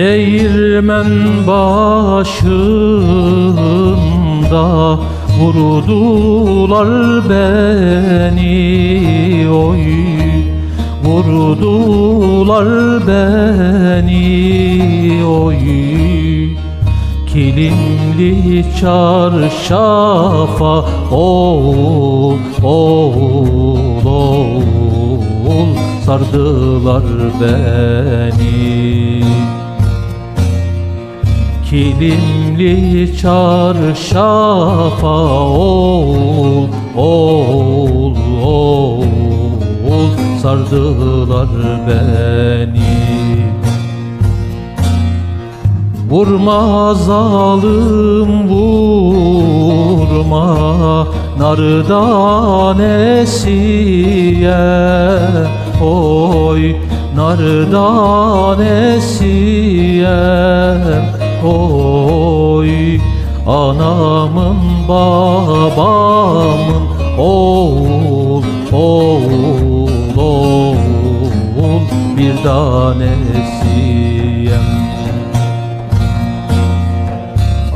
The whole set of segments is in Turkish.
Değirmen başında vurdular beni oy Vurdular beni oy. Kilimli çarşafa ol ol ol Sardılar beni Kilimli çarşafa ol ol ol. Sardılar beni. Vurma zalim vurma Nardan esiye Oy nardan esiye Oy. Anamın babamın Oğul oğul oğul. Bir tanesiyem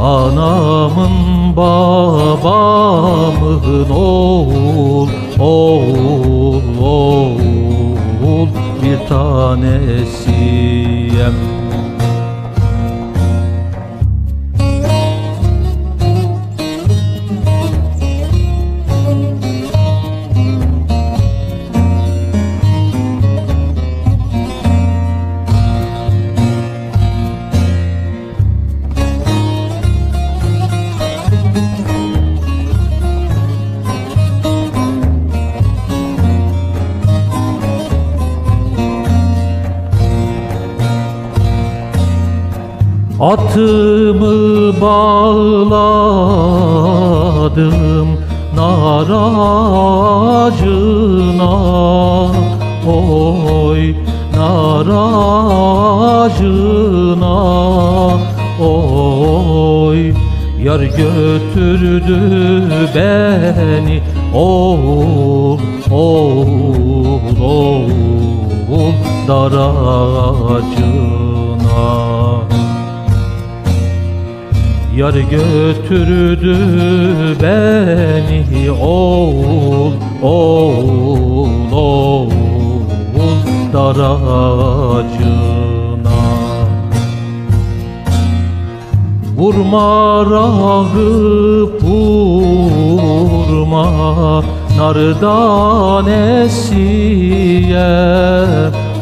Anamın babamın oğul oğul oğul. Bir tanesiyem Atımı bağladım nar ağacına Oy nar ağacına Oy Yar götürdü beni Oğul, oğul, oğul Dar ağacına Yar götürdü beni oğul oğul oğul dar ağacına Vurma rağıp vurma nardan esiye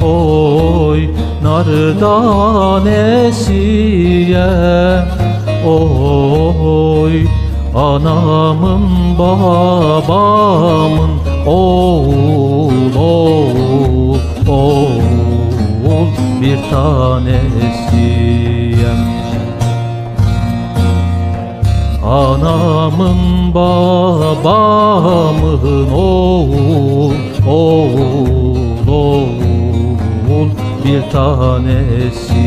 Oy nardan esiye Oy anamın babamın oğul oğul oğul bir tanesiyem. Anamın babamın oğul oğul oğul bir tanesi